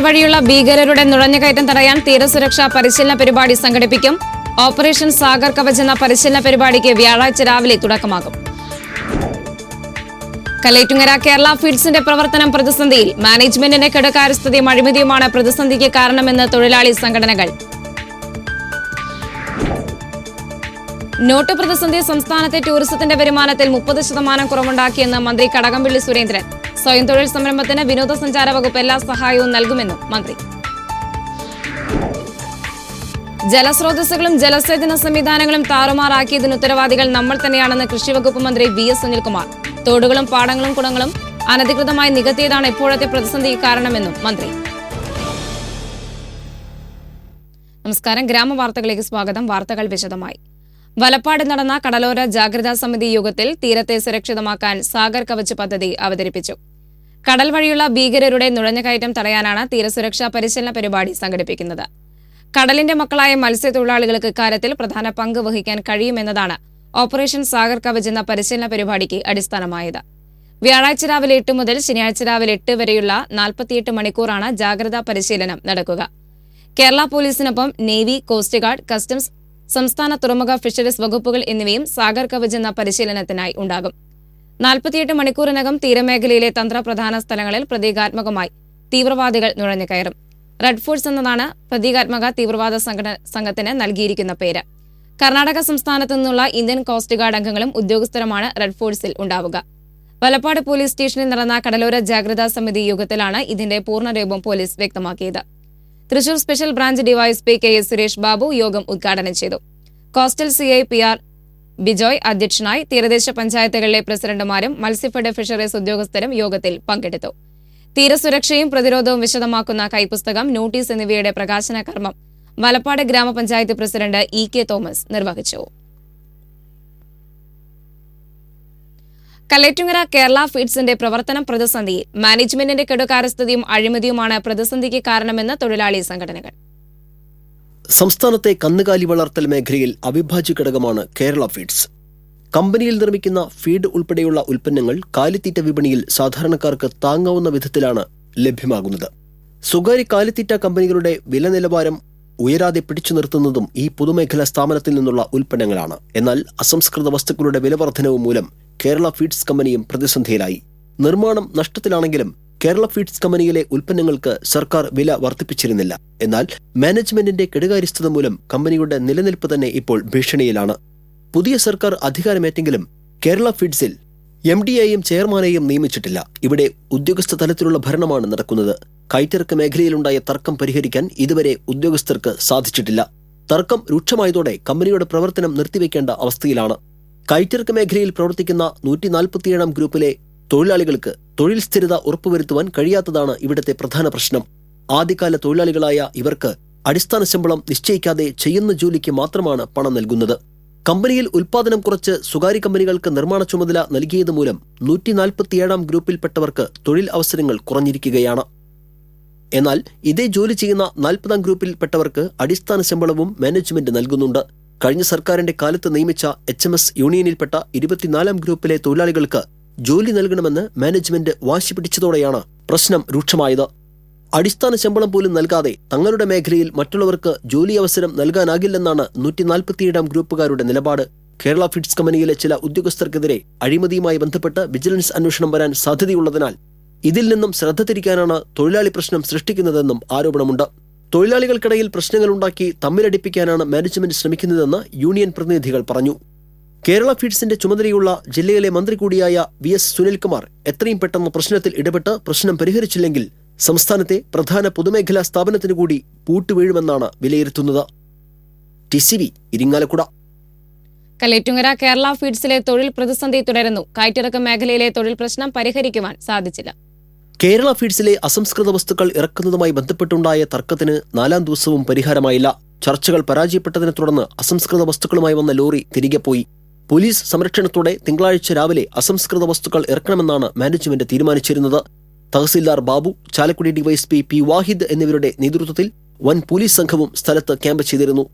വഴിയുള്ള ഭീകരരുടെ നുഴഞ്ഞുകയറ്റം തടയാൻ തീരസുരക്ഷാ പരിശീലന പരിപാടി സംഘടിപ്പിക്കും. ഓപ്പറേഷൻ സാഗർ കവച് എന്ന പരിശീലന പരിപാടിക്ക് വ്യാഴാഴ്ച രാവിലെ തുടക്കമാകും. കലേറ്റുങ്ങര കേരള ഫീഡ്സിന്റെ പ്രവർത്തനം പ്രതിസന്ധിയിൽ മാനേജ്മെന്റിന്റെ കെടുകാര്യസ്ഥതയും അഴിമതിയുമാണ് പ്രതിസന്ധിക്ക് കാരണമെന്ന് തൊഴിലാളി സംഘടനകൾ നോട്ട് പ്രതിസന്ധി സംസ്ഥാനത്തെ ടൂറിസത്തിന്റെ വരുമാനത്തിൽ മുപ്പത് ശതമാനം കുറവുണ്ടാക്കിയെന്ന് മന്ത്രി കടകംപള്ളി സുരേന്ദ്രൻ. സ്വയം തൊഴിൽ സംരംഭത്തിന് വിനോദസഞ്ചാര വകുപ്പ് എല്ലാ സഹായവും നൽകുമെന്നും മന്ത്രി. ജലസ്രോതസ്സുകളും ജലസേചന സംവിധാനങ്ങളും താറുമാറാക്കിയതിന് ഉത്തരവാദികൾ നമ്മൾ തന്നെയാണെന്ന് കൃഷിവകുപ്പ് മന്ത്രി വി എസ് സുനിൽകുമാർ. തോടുകളും പാടങ്ങളും കുടങ്ങളും അനധികൃതമായി നികത്തിയതാണ് ഇപ്പോഴത്തെ പ്രതിസന്ധി കാരണമെന്നും മന്ത്രി. നമസ്കാരം. ഗ്രാമവാർത്തകളിലേക്ക് സ്വാഗതം. വാർത്തകൾ വിശദമായി. വലപ്പാട് നടന്ന കടലോര ജാഗ്രതാ സമിതി യോഗത്തിൽ തീരത്തെ സുരക്ഷിതമാക്കാൻ സാഗർ കവച് പദ്ധതി അവതരിപ്പിച്ചു. കടൽ വഴിയുള്ള ഭീകരരുടെ നുഴഞ്ഞുകയറ്റം തടയാനാണ് തീരസുരക്ഷാ പരിശീലന പരിപാടി സംഘടിപ്പിക്കുന്നത്. കടലിന്റെ മക്കളായ മത്സ്യത്തൊഴിലാളികൾക്ക് ഇക്കാര്യത്തിൽ പ്രധാന പങ്ക് വഹിക്കാൻ കഴിയുമെന്നതാണ് ഓപ്പറേഷൻ സാഗർ കവച് എന്ന പരിശീലന പരിപാടിക്ക് അടിസ്ഥാനമായത്. വ്യാഴാഴ്ച രാവിലെ എട്ട് മുതൽ ശനിയാഴ്ച രാവിലെ എട്ട് വരെയുള്ള നാൽപ്പത്തിയെട്ട് മണിക്കൂറാണ് ജാഗ്രതാ പരിശീലനം നടക്കുക. കേരള പോലീസിനൊപ്പം നേവി കോസ്റ്റ് ഗാർഡ് കസ്റ്റംസ് സംസ്ഥാന തുറമുഖ ഫിഷറീസ് വകുപ്പുകൾ എന്നിവയും സാഗർ കവച് എന്ന പരിശീലനത്തിനായി ഉണ്ടാകും. നാൽപ്പത്തിയെട്ട് മണിക്കൂറിനകം തീരമേഖലയിലെ തന്ത്രപ്രധാന സ്ഥലങ്ങളിൽ പ്രതീകാത്മകമായി തീവ്രവാദികൾ നുഴഞ്ഞു കയറും. റെഡ് ഫോഴ്സ് എന്നതാണ് പ്രതീകാത്മക തീവ്രവാദ സംഘടന സംഘത്തിന് നൽകിയിരിക്കുന്ന പേര്. കർണാടക സംസ്ഥാനത്തു നിന്നുള്ള ഇന്ത്യൻ കോസ്റ്റ് ഗാർഡ് അംഗങ്ങളും ഉദ്യോഗസ്ഥരുമാണ് റെഡ് ഫോഴ്സിൽ ഉണ്ടാവുക. വലപ്പാട് പോലീസ് സ്റ്റേഷനിൽ നടന്ന കടലോര ജാഗ്രതാ സമിതി യോഗത്തിലാണ് ഇതിന്റെ പൂർണരൂപം പോലീസ് വ്യക്തമാക്കിയത്. Thrissur special branch DYSP K S Suresh Babu യോഗം ഉദ്ഘാടനം ചെയ്തു. Coastal C I P R Bijoy അധ്യക്ഷനായി തീരദേശ പഞ്ചായത്തുകളിലെ പ്രസിഡന്റുമാരും മത്സ്യഫെഡ് ഫിഷറീസ് ഉദ്യോഗസ്ഥരും യോഗത്തിൽ പങ്കെടുത്തു. തീരസുരക്ഷയും പ്രതിരോധവും വിശദമാക്കുന്ന കൈപുസ്തകം നോട്ടീസ് എന്നിവയുടെ പ്രകാശന കർമ്മം വലപ്പാട് ഗ്രാമപഞ്ചായത്ത് പ്രസിഡന്റ് ഇ കെ തോമസ് നിർവഹിച്ചു. കലേറ്റുങ്ങര കേരള ഫീഡ്സിന്റെ പ്രവർത്തനം പ്രതിസന്ധി മാനേജ്മെന്റിന്റെ കെടുകാരസ്ഥതയും അഴിമതിയുമാണ് പ്രതിസന്ധിക്ക് കാരണമെന്ന് തൊഴിലാളി സംഘടനകൾ. സംസ്ഥാനത്തെ കന്നുകാലി വളർത്തൽ മേഖലയിൽ അവിഭാജ്യ ഘടകമാണ് കേരള ഫീഡ്സ്. കമ്പനിയിൽ നിർമ്മിക്കുന്ന ഫീഡ് ഉൾപ്പെടെയുള്ള ഉൽപ്പന്നങ്ങൾ കാലിത്തീറ്റ വിപണിയിൽ സാധാരണക്കാർക്ക് താങ്ങാവുന്ന വിധത്തിലാണ് ലഭ്യമാകുന്നത്. സ്വകാര്യ കാലിത്തീറ്റ കമ്പനികളുടെ വില നിലവാരം ഉയരാതെ പിടിച്ചു നിർത്തുന്നതും ഈ പൊതുമേഖലാ സ്ഥാപനത്തിൽ നിന്നുള്ള ഉൽപ്പന്നങ്ങളാണ്. എന്നാൽ അസംസ്കൃത വസ്തുക്കളുടെ വിലവർദ്ധനവ് മൂലം കേരള ഫീഡ്സ് കമ്പനിയും പ്രതിസന്ധിയിലായി. നിർമ്മാണം നഷ്ടത്തിലാണെങ്കിലും കേരള ഫീഡ്സ് കമ്പനിയിലെ ഉൽപ്പന്നങ്ങൾക്ക് സർക്കാർ വില വർദ്ധിപ്പിച്ചിരുന്നില്ല. എന്നാൽ മാനേജ്മെന്റിന്റെ കെടുകാര്യസ്ഥത മൂലം കമ്പനിയുടെ നിലനിൽപ്പ് തന്നെ ഇപ്പോൾ ഭീഷണിയിലാണ്. പുതിയ സർക്കാർ അധികാരമേറ്റെങ്കിലും കേരള ഫീഡ്സിൽ എം ഡിയെയും ചെയർമാനെയും നിയമിച്ചിട്ടില്ല. ഇവിടെ ഉദ്യോഗസ്ഥ തലത്തിലുള്ള ഭരണമാണ് നടക്കുന്നത്. കൈത്തിറക്ക് മേഖലയിലുണ്ടായ തർക്കം പരിഹരിക്കാൻ ഇതുവരെ ഉദ്യോഗസ്ഥർക്ക് സാധിച്ചിട്ടില്ല. തർക്കം രൂക്ഷമായതോടെ കമ്പനിയുടെ പ്രവർത്തനം നിർത്തിവെക്കേണ്ട അവസ്ഥയിലാണ്. കൈത്തിറക്ക് മേഖലയിൽ പ്രവർത്തിക്കുന്ന നൂറ്റി നാൽപ്പത്തിയേഴാം ഗ്രൂപ്പിലെ തൊഴിലാളികൾക്ക് തൊഴിൽ സ്ഥിരത ഉറപ്പുവരുത്തുവാൻ കഴിയാത്തതാണ് ഇവിടുത്തെ പ്രധാന പ്രശ്നം. ആദ്യകാല തൊഴിലാളികളായ ഇവർക്ക് അടിസ്ഥാന ശമ്പളം നിശ്ചയിക്കാതെ ചെയ്യുന്ന ജോലിക്ക് മാത്രമാണ് പണം നൽകുന്നത്. കമ്പനിയിൽ ഉൽപാദനം കുറച്ച് സ്വകാര്യ കമ്പനികൾക്ക് നിർമ്മാണ ചുമതല നൽകിയത് മൂലം നൂറ്റി നാൽപ്പത്തിയേഴാം ഗ്രൂപ്പിൽപ്പെട്ടവർക്ക് തൊഴിൽ അവസരങ്ങൾ കുറഞ്ഞിരിക്കുകയാണ്. എന്നാൽ ഇതേ ജോലി ചെയ്യുന്ന നാൽപ്പതാം ഗ്രൂപ്പിൽപ്പെട്ടവർക്ക് അടിസ്ഥാന ശമ്പളവും മാനേജ്മെന്റ് നൽകുന്നുണ്ട്. കഴിഞ്ഞ സർക്കാരിന്റെ കാലത്ത് നിയമിച്ച എച്ച് എം എസ് യൂണിയനിൽപ്പെട്ട ഇരുപത്തിനാലാം ഗ്രൂപ്പിലെ തൊഴിലാളികൾക്ക് ജോലി നൽകണമെന്ന് മാനേജ്മെന്റ് വാശി പിടിച്ചതോടെയാണ് പ്രശ്നം രൂക്ഷമായത്. അടിസ്ഥാന ശമ്പളം പോലും നൽകാതെ തങ്ങളുടെ മേഖലയിൽ മറ്റുള്ളവർക്ക് ജോലി അവസരം നൽകാനാകില്ലെന്നാണ് നൂറ്റി നാൽപ്പത്തിയേഴാം ഗ്രൂപ്പുകാരുടെ നിലപാട്. കേരള ഫിഡ്സ് കമ്പനിയിലെ ചില ഉദ്യോഗസ്ഥർക്കെതിരെ അഴിമതിയുമായി ബന്ധപ്പെട്ട് വിജിലൻസ് അന്വേഷണം വരാൻ സാധ്യതയുള്ളതിനാൽ ഇതിൽ നിന്നും ശ്രദ്ധ തിരിക്കാനാണ് തൊഴിലാളി പ്രശ്നം സൃഷ്ടിക്കുന്നതെന്നും ആരോപണമുണ്ട്. തൊഴിലാളികൾക്കിടയിൽ പ്രശ്നങ്ങളുണ്ടാക്കി തമ്മിലടിപ്പിക്കാനാണ് മാനേജ്മെന്റ് ശ്രമിക്കുന്നതെന്ന് യൂണിയൻ പ്രതിനിധികൾ പറഞ്ഞു. കേരള ഫീഡ്സിന്റെ ചുമതലയുള്ള ജില്ലയിലെ മന്ത്രി കൂടിയായ വി എസ് സുനിൽകുമാർ എത്രയും പെട്ടെന്ന് പ്രശ്നത്തിൽ ഇടപെട്ട് പ്രശ്നം പരിഹരിച്ചില്ലെങ്കിൽ സംസ്ഥാനത്തെ പ്രധാന പൊതുമേഖലാ സ്ഥാപനത്തിനു കൂടി പൂട്ടുവീഴുമെന്നാണ് വിലയിരുത്തുന്നത്. ഇരിങ്ങാലക്കുട. കലേറ്റുങ്ങര കേരള ഫീഡ്സിലെ തൊഴിൽ പ്രതിസന്ധി തുടരുന്നു. കയറ്റിറക്കം മേഖലയിലെ തൊഴിൽ പ്രശ്നം പരിഹരിക്കുവാൻ സാധിച്ചില്ല. കേരള ഫീഡ്സിലെ അസംസ്കൃത വസ്തുക്കൾ ഇറക്കുന്നതുമായി ബന്ധപ്പെട്ടുണ്ടായ തർക്കത്തിന് നാലാം ദിവസവും പരിഹാരമായില്ല. ചർച്ചകൾ പരാജയപ്പെട്ടതിനെ തുടർന്ന് അസംസ്കൃത വസ്തുക്കളുമായി വന്ന ലോറി തിരികെ പോയി. പോലീസ് സംരക്ഷണത്തോടെ തിങ്കളാഴ്ച രാവിലെ അസംസ്കൃത വസ്തുക്കൾ ഇറക്കണമെന്നാണ് മാനേജ്മെന്റ് തീരുമാനിച്ചിരുന്നത്. തഹസീൽദാർ ബാബു ചാലക്കുടി ഡിവൈഎസ്പി പി വാഹിദ് എന്നിവരുടെ നേതൃത്വത്തിൽ വൻ പോലീസ് സംഘവും സ്ഥലത്ത് ക്യാമ്പ് ചെയ്തിരുന്നു.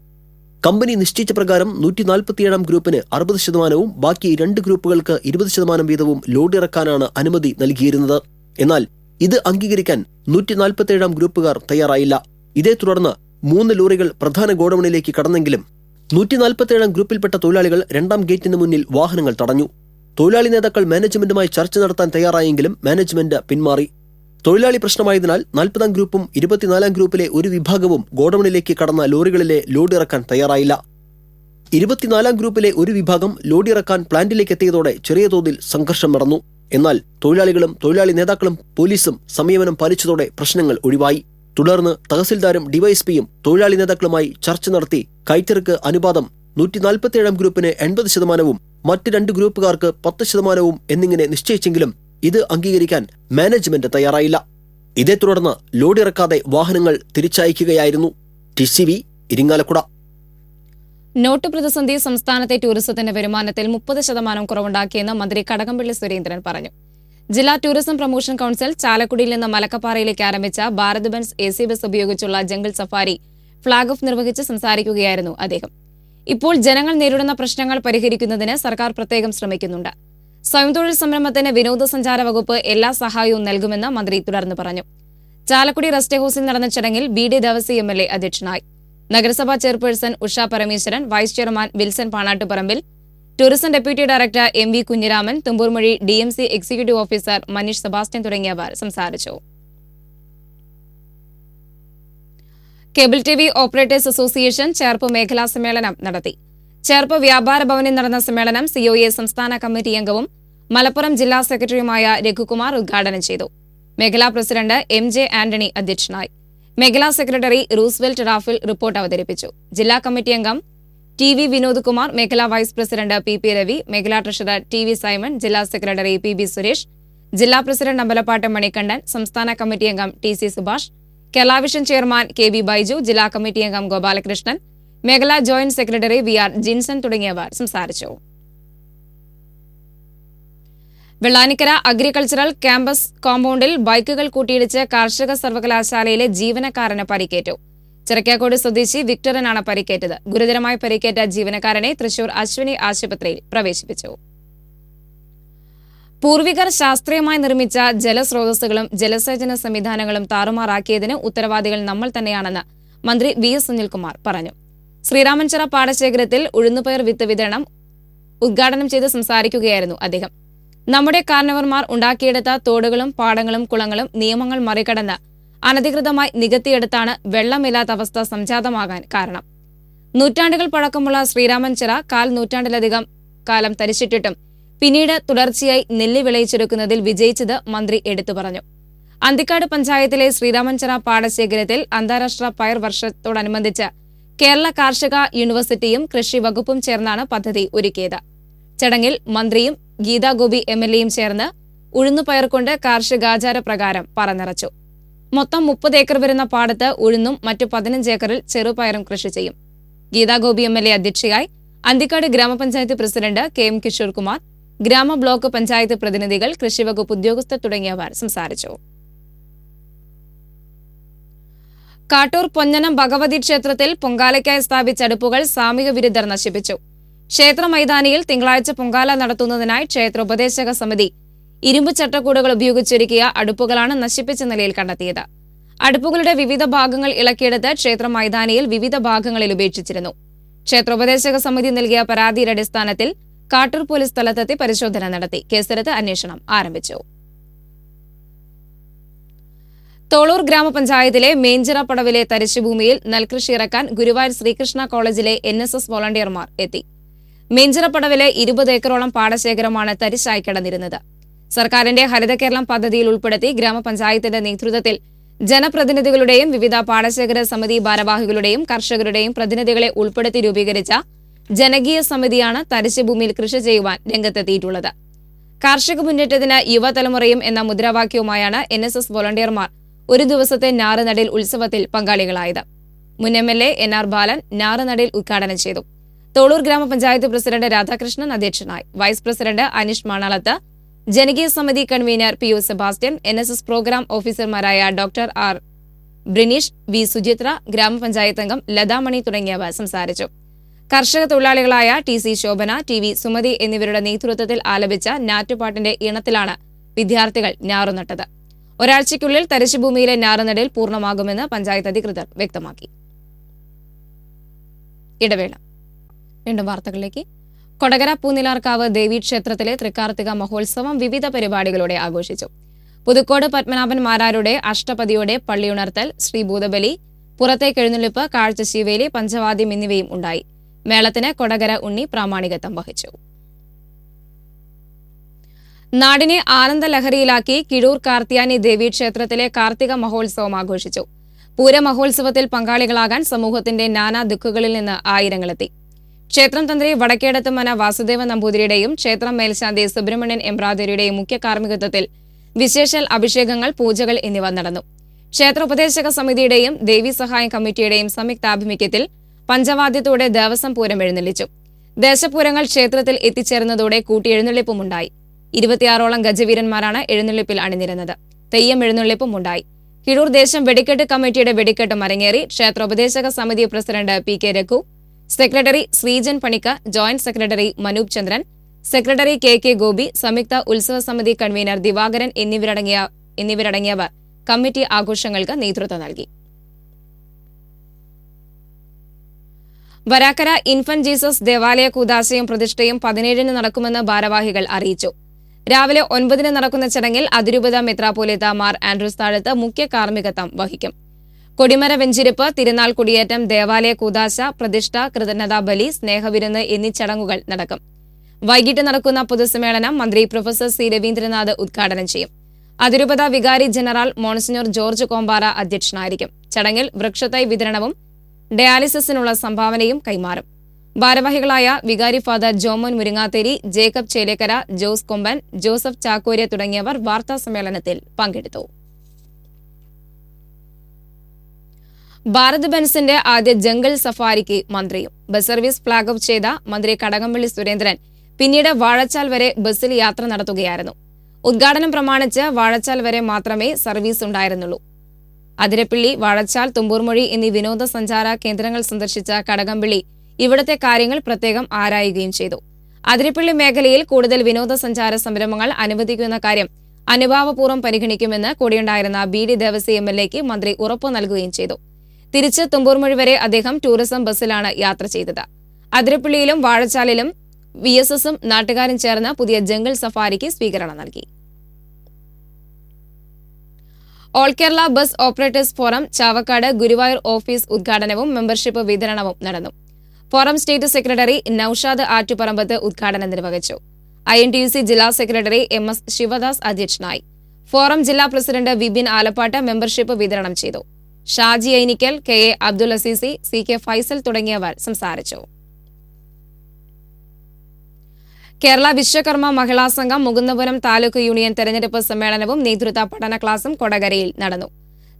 കമ്പനി നിശ്ചയിച്ച പ്രകാരം നൂറ്റി നാൽപ്പത്തിയേഴാം ഗ്രൂപ്പിന് അറുപത് ശതമാനവും ബാക്കി രണ്ട് ഗ്രൂപ്പുകൾക്ക് ഇരുപത് ശതമാനം വീതവും ലോഡ് ഇറക്കാനാണ് അനുമതി നൽകിയിരുന്നത്. എന്നാൽ ഇത് അംഗീകരിക്കാൻ നൂറ്റി നാൽപ്പത്തേഴാം ഗ്രൂപ്പുകാർ തയ്യാറായില്ല. ഇതേ തുടർന്ന് മൂന്ന് ലോറികൾ പ്രധാന ഗോഡൌണിലേക്ക് കടന്നെങ്കിലും നൂറ്റി നാൽപ്പത്തേഴാം ഗ്രൂപ്പിൽപ്പെട്ട തൊഴിലാളികൾ രണ്ടാം ഗേറ്റിന് മുന്നിൽ വാഹനങ്ങൾ തടഞ്ഞു. തൊഴിലാളി നേതാക്കൾ മാനേജ്മെന്റുമായി ചർച്ച നടത്താൻ തയ്യാറായെങ്കിലും മാനേജ്മെന്റ് പിന്മാറി. തൊഴിലാളി പ്രശ്നമായതിനാൽ നാൽപ്പതാം ഗ്രൂപ്പും ഇരുപത്തിനാലാം ഗ്രൂപ്പിലെ ഒരു വിഭാഗവും ഗോഡൌണിലേക്ക് കടന്ന ലോറികളിലെ ലോഡ് ഇറക്കാൻ തയ്യാറായില്ല. ഇരുപത്തിനാലാം ഗ്രൂപ്പിലെ ഒരു വിഭാഗം ലോഡിറക്കാൻ പ്ലാന്റിലേക്ക് എത്തിയതോടെ ചെറിയ തോതിൽ സംഘർഷം നടന്നു. എന്നാൽ തൊഴിലാളികളും തൊഴിലാളി നേതാക്കളും പോലീസും സംയമനം പാലിച്ചതോടെ പ്രശ്നങ്ങൾ ഒഴിവായി. തുടർന്ന് തഹസിൽദാരും ഡിവൈഎസ്പിയും തൊഴിലാളി നേതാക്കളുമായി ചർച്ച നടത്തി കൈത്തിറക്ക് അനുപാതം നൂറ്റി നാൽപ്പത്തിയേഴാം ഗ്രൂപ്പിന് എൺപത് ശതമാനവും മറ്റ് രണ്ട് ഗ്രൂപ്പുകാർക്ക് പത്ത് ശതമാനവും എന്നിങ്ങനെ നിശ്ചയിച്ചെങ്കിലും ഇത് അംഗീകരിക്കാൻ മാനേജ്മെന്റ് തയ്യാറായില്ല. ഇതേ തുടർന്ന് ലോഡിറക്കാതെ വാഹനങ്ങൾ തിരിച്ചയക്കുകയായിരുന്നു. T C V Irinjalakuda. Note പ്രതിസന്ധി സംസ്ഥാനത്തെ ടൂറിസത്തിന്റെ വരുമാനത്തിൽ മുപ്പത് ശതമാനം കുറവുണ്ടാക്കിയെന്ന് മന്ത്രി കടകംപള്ളി സുരേന്ദ്രൻ പറഞ്ഞു. ജില്ലാ ടൂറിസം പ്രൊമോഷൻ കൌൺസിൽ ചാലക്കുടിയിൽ നിന്ന് മലക്കപ്പാറയിലേക്ക് ആരംഭിച്ച Bharat Benz A C bus ഉപയോഗിച്ചുള്ള ജംഗിൾ സഫാരി ഫ്ളാഗ് ഓഫ് നിർവഹിച്ച് സംസാരിക്കുകയായിരുന്നു അദ്ദേഹം. ഇപ്പോൾ ജനങ്ങൾ നേരിടുന്ന പ്രശ്നങ്ങൾ പരിഹരിക്കുന്നതിന് സർക്കാർ പ്രത്യേകം ശ്രമിക്കുന്നുണ്ട്. സ്വയം തൊഴിൽ സംരംഭത്തിന് വിനോദസഞ്ചാര വകുപ്പ് എല്ലാ സഹായവും നൽകുമെന്ന് മന്ത്രി തുടർന്ന് പറഞ്ഞു. ചാലക്കുടി റെസ്റ്റ് ഹൌസിൽ നടന്ന ചടങ്ങിൽ B D Devassy M L A അധ്യക്ഷനായി. നഗരസഭാ chairperson Usha Parameswaran vice chairman Wilson Panattuparambil tourism deputy director M V Kunhiraman Thumboormuzhi D M C executive officer Maneesh Sebastian തുടങ്ങിയവർ സംസാരിച്ചു. Cable T V operators association Cherpu മേഖലാ സമ്മേളനം നടത്തി. ചേർപ്പ് വ്യാപാര ഭവനിൽ നടന്ന സമ്മേളനം സിഒഎ സംസ്ഥാന കമ്മിറ്റി അംഗവും മലപ്പുറം ജില്ലാ സെക്രട്ടറിയുമായ രഘുകുമാർ ഉദ്ഘാടനം ചെയ്തു. മേഖലാ പ്രസിഡന്റ് എം ജെ ആന്റണി അധ്യക്ഷനായി. മേഖലാ സെക്രട്ടറി റൂസ്വെൽറ്റ് റാഫിൽ റിപ്പോർട്ട് അവതരിപ്പിച്ചു. ജില്ലാ കമ്മിറ്റി അംഗം ടി വി വിനോദ് കുമാർ മേഖലാ vice president P P Ravi മേഖലാ ട്രഷറർ ടി വി സൈമൺ ജില്ലാ സെക്രട്ടറി പി ബി സുരേഷ് ജില്ലാ പ്രസിഡന്റ് അമ്പലപ്പാട്ട് മണികണ്ഠൻ സംസ്ഥാന കമ്മിറ്റി അംഗം T C Subhash Keralavision chairman K B Baiju ജില്ലാ കമ്മിറ്റി അംഗം ഗോപാലകൃഷ്ണൻ മേഖലാ joint secretary V R Jinson തുടങ്ങിയവർ സംസാരിച്ചു. വെള്ളാനിക്കര അഗ്രികൾച്ചറൽ ക്യാമ്പസ് കോമ്പൗണ്ടിൽ ബൈക്കുകൾ കൂട്ടിയിടിച്ച് കാർഷിക സർവകലാശാലയിലെ ജീവനക്കാരന് പരിക്കേറ്റു. ചിറക്കാക്കോട് സ്വദേശി വിക്ടറിനാണ് പരിക്കേറ്റത്. ഗുരുതരമായി പരിക്കേറ്റ ജീവനക്കാരനെ തൃശൂർ അശ്വിനി ആശുപത്രിയിൽ പ്രവേശിപ്പിച്ചു. പൂർവികർ ശാസ്ത്രീയമായി നിർമ്മിച്ച ജലസ്രോതസ്സുകളും ജലസേചന സംവിധാനങ്ങളും താറുമാറാക്കിയതിന് ഉത്തരവാദികൾ നമ്മൾ തന്നെയാണെന്ന് മന്ത്രി വി എസ് സുനിൽകുമാർ പറഞ്ഞു. ശ്രീരാമൻചിറ പാടശേഖരത്തിൽ ഉഴുന്നുപയർ വിത്ത് വിതരണം ഉദ്ഘാടനം ചെയ്ത് സംസാരിക്കുകയായിരുന്നു അദ്ദേഹം. നമ്മുടെ കാരണവർമാർ ഉണ്ടാക്കിയെടുത്ത തോടുകളും പാടങ്ങളും കുളങ്ങളും നിയമങ്ങൾ മറികടന്ന് അനധികൃതമായി നികത്തിയെടുത്താണ് വെള്ളമില്ലാത്ത അവസ്ഥ സംജാതമാകാൻ കാരണം. നൂറ്റാണ്ടുകൾ പഴക്കമുള്ള ശ്രീരാമൻചിറ കാൽ നൂറ്റാണ്ടിലധികം കാലം തരിച്ചിട്ടിട്ടും പിന്നീട് തുടർച്ചയായി നെല്ല് വിളയിച്ചെടുക്കുന്നതിൽ വിജയിച്ചത് മന്ത്രി എടുത്തു പറഞ്ഞു. അന്തിക്കാട് പഞ്ചായത്തിലെ ശ്രീരാമൻചിറ പാടശേഖരത്തിൽ അന്താരാഷ്ട്ര പയർ വർഷത്തോടനുബന്ധിച്ച് കേരള കാർഷിക യൂണിവേഴ്സിറ്റിയും കൃഷി വകുപ്പും ചേർന്നാണ് പദ്ധതി ഒരുക്കിയത്. ചടങ്ങിൽ മന്ത്രിയും ഗീതാ ഗോപി എം എൽ എയും ചേർന്ന് ഉഴുന്നുപയർ കൊണ്ട് കാർഷികാചാര പ്രകാരം പറനിറച്ചു മൊത്തം മുപ്പത് ഏക്കർ വരുന്ന പാടത്ത് ഉഴുന്നും മറ്റു പതിനഞ്ച് ഏക്കറിൽ ചെറുപയറും കൃഷി ചെയ്യും. Geetha Gopi M L A അധ്യക്ഷയായി Anthikad grama panchayat president K M Kishore Kumar ഗ്രാമ ബ്ലോക്ക് പഞ്ചായത്ത് പ്രതിനിധികൾ കൃഷിവകുപ്പ് ഉദ്യോഗസ്ഥർ തുടങ്ങിയവർ സംസാരിച്ചു. കാട്ടൂർ പൊന്നനം ഭഗവതി ക്ഷേത്രത്തിൽ പൊങ്കാലയ്ക്കായി സ്ഥാപിച്ച അടുപ്പുകൾ സാമൂഹ്യ വിരുദ്ധർ നശിപ്പിച്ചു. ക്ഷേത്ര മൈതാനിയിൽ തിങ്കളാഴ്ച പൊങ്കാല നടത്തുന്നതിനായി ക്ഷേത്ര ഉപദേശക സമിതി ഇരുമ്പ് ചട്ടക്കൂടുകൾ ഉപയോഗിച്ചൊരുക്കിയ അടുപ്പുകളാണ് നശിപ്പിച്ച നിലയിൽ കണ്ടെത്തിയത്. അടുപ്പുകളുടെ വിവിധ ഭാഗങ്ങൾ ഇളക്കിയെടുത്ത് ക്ഷേത്ര മൈതാനിയിൽ വിവിധ ഭാഗങ്ങളിൽ ഉപേക്ഷിച്ചിരുന്നു. ക്ഷേത്ര ഉപദേശക സമിതി നൽകിയ പരാതിയുടെ അടിസ്ഥാനത്തിൽ കാട്ടൂർ പോലീസ് സ്ഥലത്തെത്തി പരിശോധന നടത്തി. കേസെടുത്ത് അന്വേഷണം ആരംഭിച്ചു. തോളൂർ ഗ്രാമപഞ്ചായത്തിലെ മേഞ്ചിറ പടവിലെ തരിശുഭൂമിയിൽ നെൽകൃഷി ഇറക്കാൻ ഗുരുവായൂർ ശ്രീകൃഷ്ണ കോളേജിലെ എൻ വോളണ്ടിയർമാർ എത്തി. മേഞ്ചിറ പടവിലെ ഇരുപത് ഏക്കറോളം പാടശേഖരമാണ് തരിശായി കിടന്നിരുന്നത്. സർക്കാരിന്റെ ഹരിത കേരളം പദ്ധതിയിൽ ഉൾപ്പെടുത്തി ഗ്രാമപഞ്ചായത്തിന്റെ നേതൃത്വത്തിൽ ജനപ്രതിനിധികളുടെയും വിവിധ പാടശേഖര സമിതി ഭാരവാഹികളുടെയും കർഷകരുടെയും പ്രതിനിധികളെ ഉൾപ്പെടുത്തി രൂപീകരിച്ച ജനകീയ സമിതിയാണ് തരിശുഭൂമിയിൽ കൃഷി ചെയ്യുവാൻ രംഗത്തെത്തിയിട്ടുള്ളത്. കാർഷിക മുന്നേറ്റത്തിന് യുവതലമുറയും എന്ന മുദ്രാവാക്യവുമായാണ് എൻ എസ് എസ് വോളണ്ടിയർമാർ ഒരു ദിവസത്തെ ഞാറുനടിൽ ഉത്സവത്തിൽ പങ്കാളികളായത്. മുൻ M L A N R Balan ഞാറുനടിൽ ഉദ്ഘാടനം ചെയ്തു. തോളൂർ ഗ്രാമപഞ്ചായത്ത് പ്രസിഡന്റ് രാധാകൃഷ്ണൻ അധ്യക്ഷനായി. വൈസ് പ്രസിഡന്റ് അനീഷ് മാണാളത്ത് ജനകീയ സമിതി convener P U Sebastian N S S programme ഓഫീസർമാരായ doctor R Brineesh V Suchithra grama panchayat അംഗം ലതാമണി തുടങ്ങിയവർ സംസാരിച്ചു. കർഷക തൊഴിലാളികളായ T C Shobhana T V Sumathi എന്നിവരുടെ നേതൃത്വത്തിൽ ആലപിച്ച നാറ്റുപാട്ടിന്റെ ഇണത്തിലാണ് വിദ്യാർത്ഥികൾ ഞാറുനട്ടത്. ഒരാഴ്ചയ്ക്കുള്ളിൽ തരിശുഭൂമിയിലെ ഞാറുനടൽ പൂർണമാകുമെന്ന് പഞ്ചായത്ത് അധികൃതർ വ്യക്തമാക്കി. ഇടവേള വീണ്ടും വാർത്തകളിലേക്ക്. കൊടകര പൂനിലാർക്കാവ് ദേവീക്ഷേത്രത്തിലെ തൃക്കാർത്തിക മഹോത്സവം വിവിധ പരിപാടികളോടെ ആഘോഷിച്ചു. പുതുക്കോട് പത്മനാഭൻ മാരാരുടെ അഷ്ടപതിയുടെ പള്ളിയുണർത്തൽ ശ്രീഭൂതബലി ഭൂതബലി കാഴ്ച ശിവേലി പഞ്ചവാദ്യം എന്നിവയും ഉണ്ടായി. മേളത്തിന് കൊടകര ഉണ്ണി പ്രാമാണികത്വം വഹിച്ചു. നാടിനെ ആനന്ദലഹരിയിലാക്കി കിഴൂർ കാർത്തിയാനി ദേവീക്ഷേത്രത്തിലെ കാർത്തിക മഹോത്സവം ആഘോഷിച്ചു. പൂരമഹോത്സവത്തിൽ പങ്കാളികളാകാൻ സമൂഹത്തിന്റെ നാനാ ദിക്കുകളിൽ നിന്ന് ആയിരങ്ങളെത്തി. ക്ഷേത്രം തന്ത്രി വടക്കേടത്ത് മന വാസുദേവ നമ്പൂതിരിയുടെയും ക്ഷേത്രം മേൽശാന്തി സുബ്രഹ്മണ്യൻ എംബ്രാതിരിയുടെയും മുഖ്യ കാർമ്മികത്വത്തിൽ വിശേഷൽ അഭിഷേകങ്ങൾ പൂജകൾ എന്നിവ നടന്നു. ക്ഷേത്ര ഉപദേശക സമിതിയുടെയും ദേവി സഹായ കമ്മിറ്റിയുടെയും സംയുക്താഭിമുഖ്യത്തിൽ പഞ്ചവാദ്യത്തോടെ ദേവസ്വം പൂരം എഴുന്നള്ളിച്ചു. ദേശപൂരങ്ങൾ ക്ഷേത്രത്തിൽ എത്തിച്ചേർന്നതോടെ കൂട്ടിയെഴുന്നള്ളിപ്പുമുണ്ടായി. ഇരുപത്തിയാറോളം ഗജവീരന്മാരാണ് എഴുന്നള്ളിപ്പിൽ അണിനിരുന്നത്. തെയ്യം എഴുന്നള്ളിപ്പും ഉണ്ടായി കിഴൂർ ദേശം വെടിക്കെട്ട് കമ്മിറ്റിയുടെ വെടിക്കെട്ടും അരങ്ങേറി ക്ഷേത്രോപദേശക സമിതി president P K Raghu secretary Sreejan Panicker joint secretary Manoop Chandran secretary K K Gopi സംയുക്ത ഉത്സവ സമിതി കൺവീനർ ദിവാകരൻ എന്നിവരടങ്ങിയ എന്നിവരടങ്ങിയവർ കമ്മിറ്റി ആഘോഷങ്ങൾക്ക് നേതൃത്വം നൽകി. വരാക്കര ഇൻഫന്റ് ജീസസ് ദേവാലയ കൂതാശയും പ്രതിഷ്ഠയും പതിനേഴിന് നടക്കുമെന്ന് ഭാരവാഹികൾ അറിയിച്ചു. രാവിലെ ഒൻപതിന് നടക്കുന്ന ചടങ്ങിൽ അതിരൂപത മെത്രാപോലിത്ത മാർ ആൻഡ്രൂസ് താഴത്ത് മുഖ്യ കാർമ്മികത്വം വഹിക്കും. കൊടിമര വെഞ്ചിരിപ്പ് തിരുനാൾ കുടിയേറ്റം ദേവാലയ കൂതാശ പ്രതിഷ്ഠ കൃതജ്ഞതാ ബലി സ്നേഹവിരുന്ന് എന്നീ ചടങ്ങുകൾ നടക്കും. വൈകിട്ട് നടക്കുന്ന പൊതുസമ്മേളനം മന്ത്രി പ്രൊഫസർ സി രവീന്ദ്രനാഥ് ഉദ്ഘാടനം ചെയ്യും. അതിരൂപത വികാരി ജനറൽ മോൺസിനോർ ജോർജ് കോമ്പാറ അധ്യക്ഷനായിരിക്കും. ചടങ്ങിൽ വൃക്ഷത്തൈ വിതരണവും ഡയാലിസിസിനുള്ള സംഭാവനയും കൈമാറും. ഭാരവാഹികളായ വികാരി father Jomon Muringathery Jacob Chelakkara Jose Komban Joseph Chakkorya തുടങ്ങിയവർ വാർത്താ സമ്മേളനത്തിൽ പങ്കെടുത്തു. ഭാരത് ബെൻസിന്റെ ആദ്യ ജംഗിൾ സഫാരിക്ക് മന്ത്രിയും. ബസ് സർവീസ് ഫ്ളാഗ് ഓഫ് ചെയ്ത മന്ത്രി കടകംപള്ളി സുരേന്ദ്രൻ പിന്നീട് വാഴച്ചാൽ വരെ ബസ്സിൽ യാത്ര നടത്തുകയായിരുന്നു. ഉദ്ഘാടനം പ്രമാണിച്ച് വാഴച്ചാൽ വരെ മാത്രമേ സർവീസ് ഉണ്ടായിരുന്നുള്ളൂ. അതിരപ്പിള്ളി വാഴച്ചാൽ തുമ്പൂർമൊഴി എന്നീ വിനോദസഞ്ചാര കേന്ദ്രങ്ങൾ സന്ദർശിച്ച കടകംപള്ളി ഇവിടത്തെ കാര്യങ്ങൾ പ്രത്യേകം ആരായുകയും ചെയ്തു. അതിരപ്പിള്ളി മേഖലയിൽ കൂടുതൽ വിനോദസഞ്ചാര സംരംഭങ്ങൾ അനുവദിക്കുന്ന കാര്യം അനുഭാവപൂർവം പരിഗണിക്കുമെന്ന് കൂടിയുണ്ടായിരുന്ന B D Devassy M L എക്ക് മന്ത്രി ഉറപ്പു നൽകുകയും ചെയ്തു. തിരിച്ച് തുമ്പൂർമൊഴി വരെ അദ്ദേഹം ടൂറിസം ബസ്സിലാണ് യാത്ര ചെയ്തത്. അതിരപ്പള്ളിയിലും വാഴച്ചാലിലും വി എസ് എസും നാട്ടുകാരും ചേർന്ന് പുതിയ ജംഗിൾ സഫാരിക്ക് സ്വീകരണം നൽകി. All Kerala bus operators forum Chavakkad Guruvayur office ഉദ്ഘാടനവും മെമ്പർഷിപ്പ് വിതരണവും നടന്നു. Forum state secretary Noushad Attuparambath ഉദ്ഘാടനം നിർവഹിച്ചു. I N T U C ജില്ലാ സെക്രട്ടറി എം എസ് ശിവദാസ് അധ്യക്ഷനായി. ഫോറം ജില്ലാ പ്രസിഡന്റ് വിപിൻ ആലപ്പാട്ട് മെമ്പർഷിപ്പ് വിതരണം ചെയ്തു. Shaji Ainikkal K A Abdul Azeez C K Faisal തുടങ്ങിയവർ സംസാരിച്ചു. കേരള വിശ്വകർമ്മ മഹിളാ സംഘം മുകുന്ദപുരം താലൂക്ക് യൂണിയൻ തെരഞ്ഞെടുപ്പ് സമ്മേളനവും നേതൃത്വ പഠന ക്ലാസും കൊടകരയിൽ നടന്നു.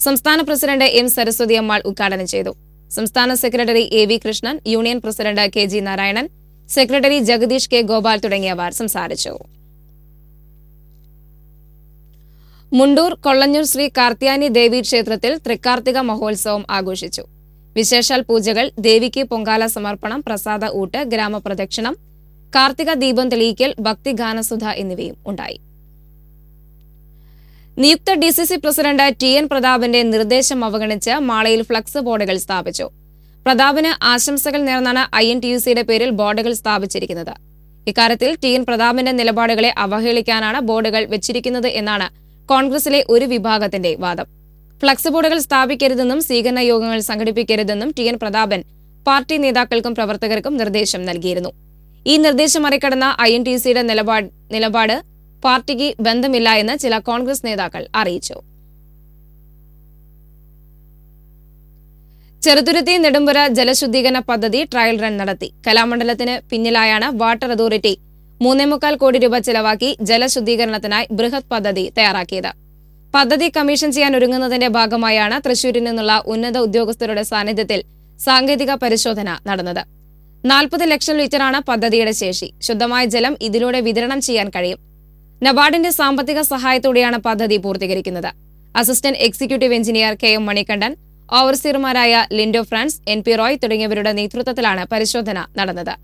സംസ്ഥാന പ്രസിഡന്റ് എം സരസ്വതി അമ്മാൾ ഉദ്ഘാടനം ചെയ്തു. സംസ്ഥാന secretary A V Krishnan union president K G Narayanan secretary Jagadeesh K Gopal തുടങ്ങിയവർ സംസാരിച്ചു. മുണ്ടൂർ കൊള്ളഞ്ഞൂർ ശ്രീ കാർത്തിയാനി ദേവി ക്ഷേത്രത്തിൽ തൃക്കാർത്തിക മഹോത്സവം ആഘോഷിച്ചു. വിശേഷാൽ പൂജകൾ ദേവിക്ക് പൊങ്കാല സമർപ്പണം പ്രസാദ ഊട്ട് ഗ്രാമപ്രദക്ഷിണം കാർത്തിക ദീപം തെളിയിക്കൽ ഭക്തിഗാനസുധ എന്നിവയും ഉണ്ടായി. നിയുക്ത D C C president T N പ്രതാപന്റെ നിർദ്ദേശം അവഗണിച്ച് മാളയിൽ ഫ്ലക്സ് ബോർഡുകൾ സ്ഥാപിച്ചു. പ്രതാപന് ആശംസകൾ നേർന്നാണ് ഐ എൻ ടി യു സിയുടെ പേരിൽ ബോർഡുകൾ സ്ഥാപിച്ചിരിക്കുന്നത്. ഇക്കാര്യത്തിൽ ടി എൻ പ്രതാപന്റെ നിലപാടുകളെ അവഹേളിക്കാനാണ് ബോർഡുകൾ വെച്ചിരിക്കുന്നത് എന്നാണ് കോൺഗ്രസിലെ ഒരു വിഭാഗത്തിന്റെ വാദം. ഫ്ലക്സ് ബോർഡുകൾ സ്ഥാപിക്കരുതെന്നും സ്വീകരണ യോഗങ്ങൾ സംഘടിപ്പിക്കരുതെന്നും ടി എൻ പ്രതാപൻ പാർട്ടി നേതാക്കൾക്കും പ്രവർത്തകർക്കും നിർദ്ദേശം നൽകിയിരുന്നു. ഈ നിർദ്ദേശം മറികടന്ന ഐ എൻ ടി സിയുടെ നിലപാട് നിലപാട് പാർട്ടിക്ക് ബന്ധമില്ല എന്ന് ചില കോൺഗ്രസ് നേതാക്കൾ അറിയിച്ചു. ചെറുതുരുത്തി നെടുമ്പുര ജലശുദ്ധീകരണ പദ്ധതി ട്രയൽ റൺ നടത്തി. കലാമണ്ഡലത്തിന് പിന്നിലായാണ് വാട്ടർ അതോറിറ്റി മൂന്നേമുക്കാൽ കോടി രൂപ ചെലവാക്കി ജലശുദ്ധീകരണത്തിനായി ബൃഹത് പദ്ധതി തയ്യാറാക്കിയത്. പദ്ധതി കമ്മീഷൻ ചെയ്യാൻ ഒരുങ്ങുന്നതിന്റെ ഭാഗമായാണ് തൃശൂരിൽ നിന്നുള്ള ഉന്നത ഉദ്യോഗസ്ഥരുടെ സാന്നിധ്യത്തിൽ സാങ്കേതിക പരിശോധന നടന്നത്. നാൽപ്പത് ലക്ഷം ലിറ്ററാണ് പദ്ധതിയുടെ ശേഷി. ശുദ്ധമായ ജലം ഇതിലൂടെ വിതരണം ചെയ്യാൻ കഴിയും. നബാർഡിന്റെ സാമ്പത്തിക സഹായത്തോടെയാണ് പദ്ധതി പൂർത്തീകരിക്കുന്നത്. Assistant executive engineer K M Manikandan ഓവർസീർമാരായ Lindo France N P Roy തുടങ്ങിയവരുടെ നേതൃത്വത്തിലാണ് പരിശോധന നടന്നത്.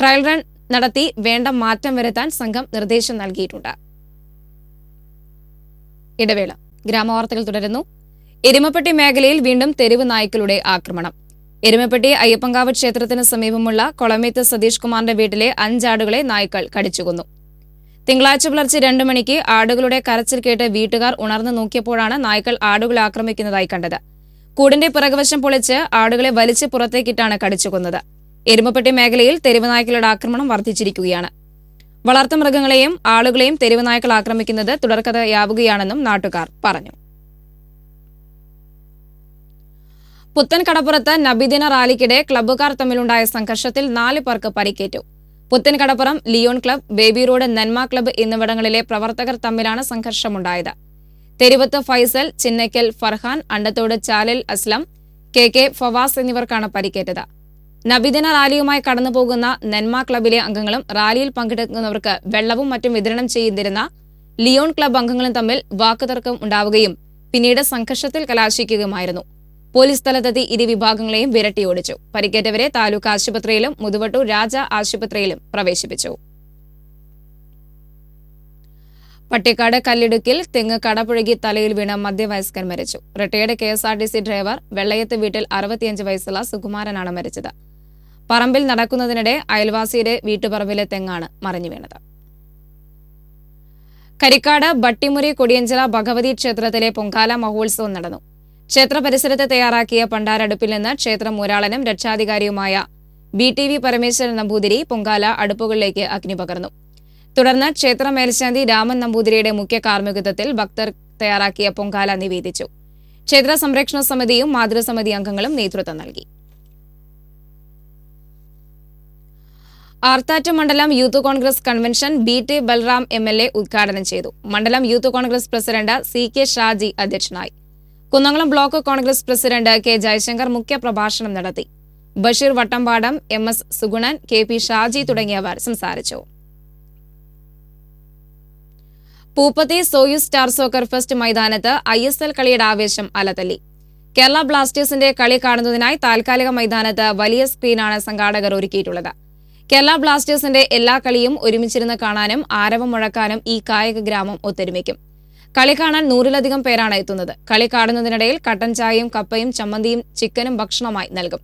ട്രയൽ റൺ നടത്തി വേണ്ട മാറ്റം വരുത്താൻ സംഘം നിർദ്ദേശം നൽകിയിട്ടുണ്ട്. ഇടവേള. ഗ്രാമവാർത്തകൾ തുടരുന്നു. എരുമപ്പെട്ടി മേഖലയിൽ വീണ്ടും തെരുവ് നായ്ക്കളുടെ ആക്രമണം. എരുമപ്പെട്ടി അയ്യപ്പങ്കാവ് ക്ഷേത്രത്തിന് സമീപമുള്ള കൊളമേത്ത് സതീഷ് കുമാറിന്റെ വീട്ടിലെ അഞ്ചാടുകളെ നായ്ക്കൾ കടിച്ചുകൊന്നു. തിങ്കളാഴ്ച പുലർച്ചെ രണ്ടു മണിക്ക് ആടുകളുടെ കരച്ചിൽ കേട്ട് വീട്ടുകാർ ഉണർന്നു നോക്കിയപ്പോഴാണ് നായ്ക്കൾ ആടുകളെ ആക്രമിക്കുന്നതായി കണ്ടത്. കൂടിന്റെ പിറകുവശം പൊളിച്ച് ആടുകളെ വലിച്ച് പുറത്തേക്കിട്ടാണ് കടിച്ചുകൊന്നത്. എരുമപ്പെട്ടി മേഖലയിൽ തെരുവ് നായ്ക്കളുടെ ആക്രമണം വർദ്ധിച്ചിരിക്കുകയാണ്. വളർത്തുമൃഗങ്ങളെയും ആളുകളെയും തെരുവ് നായ്ക്കൾ ആക്രമിക്കുന്നത് തുടർക്കഥയാവുകയാണെന്നും നാട്ടുകാർ പറഞ്ഞു. പുത്തൻ കടപ്പുറത്ത് നബിദിന റാലിക്കിടെ ക്ലബ്ബുകാർ തമ്മിലുണ്ടായ സംഘർഷത്തിൽ നാല് പേർക്ക് പരിക്കേറ്റു. Puthan Kadappuram Leon club baby road Nanma club എന്നിവിടങ്ങളിലെ പ്രവർത്തകർ തമ്മിലാണ് സംഘർഷമുണ്ടായത്. തെരുവത്ത് ഫൈസൽ ചിന്നക്കൽ ഫർഹാൻ അണ്ടത്തോട് ചാലിൽ അസ്ലം കെ കെ ഫവാസ് എന്നിവർക്കാണ് പരിക്കേറ്റത്. നബിദിന റാലിയുമായി കടന്നുപോകുന്ന നെന്മ ക്ലബിലെ അംഗങ്ങളും റാലിയിൽ പങ്കെടുക്കുന്നവർക്ക് വെള്ളവും മറ്റും വിതരണം ചെയ്തിരുന്ന ലിയോൺ ക്ലബ് അംഗങ്ങളും തമ്മിൽ വാക്കുതർക്കം ഉണ്ടാവുകയും പിന്നീട് സംഘർഷത്തിൽ കലാശിക്കുകയുമായിരുന്നു. പോലീസ് സ്ഥലത്തെത്തി ഇരു വിഭാഗങ്ങളെയും വിരട്ടിയോടിച്ചു. പരിക്കേറ്റവരെ താലൂക്ക് ആശുപത്രിയിലും മുതുവട്ടു രാജ ആശുപത്രിയിലും പ്രവേശിപ്പിച്ചു. പട്ടിക്കാട് കല്ലിടുക്കിൽ തെങ്ങ് കടപുഴകി തലയിൽ വീണ മധ്യവയസ്കൻ മരിച്ചു. റിട്ടയർഡ് കെ ഡ്രൈവർ വെള്ളയത്ത് വീട്ടിൽ അറുപത്തിയഞ്ച് വയസ്സുള്ള സുകുമാരനാണ് മരിച്ചത്. പറമ്പിൽ നടക്കുന്നതിനിടെ അയൽവാസിയുടെ വീട്ടുപറമ്പിലെ തെങ്ങാണ് മറിഞ്ഞു വീണത്. കരിക്കാട് ബട്ടിമുറി കൊടിയഞ്ചിറ ഭഗവതി ക്ഷേത്രത്തിലെ പൊങ്കാല മഹോത്സവം നടന്നു. ക്ഷേത്ര പരിസരത്ത് തയ്യാറാക്കിയ പണ്ടാരടുപ്പിൽ നിന്ന് ക്ഷേത്ര മൂരാളനും രക്ഷാധികാരിയുമായ B T V Parameswaran Namboothiri pongala അടുപ്പുകളിലേക്ക് അഗ്നി പകർന്നു. തുടർന്ന് ക്ഷേത്ര മേൽശാന്തി രാമൻ നമ്പൂതിരിയുടെ മുഖ്യ കാർമ്മികത്വത്തിൽ ഭക്തർ തയ്യാറാക്കിയ പൊങ്കാല നിവേദിച്ചു. ക്ഷേത്ര സംരക്ഷണ സമിതിയും മാതൃസമിതി അംഗങ്ങളും നേതൃത്വം നൽകി. ആർത്താറ്റ് മണ്ഡലം youth congress convention B T Balram M L A ഉദ്ഘാടനം ചെയ്തു. മണ്ഡലം youth congress president C K Shaji അധ്യക്ഷനായി. Kunnamkulam block congress president K Jayashankar മുഖ്യപ്രഭാഷണം നടത്തി. Basheer Vattampadam M S Suganan K P Shaji തുടങ്ങിയവർ സംസാരിച്ചു. Pooppathi Soyuz star soccer fest മൈതാനത്ത് I S L കളിയുടെ ആവേശം അലതല്ലി. കേരള ബ്ലാസ്റ്റേഴ്സിന്റെ കളി കാണുന്നതിനായി താൽക്കാലിക മൈതാനത്ത് വലിയ സ്ക്രീനാണ് സംഘാടകർ ഒരുക്കിയിട്ടുള്ളത്. കേരള ബ്ലാസ്റ്റേഴ്സിന്റെ എല്ലാ കളിയും ഒരുമിച്ചിരുന്ന് കാണാനും ആരവം മുഴക്കാനും ഈ കായിക ഗ്രാമം ഒത്തൊരുമിക്കും. കളി കാണാൻ നൂറിലധികം പേരാണ് എത്തുന്നത്. കളി കാണുന്നതിനിടയിൽ കട്ടൻ ചായയും കപ്പയും ചമ്മന്തിയും ചിക്കനും ഭക്ഷണമായി നൽകും.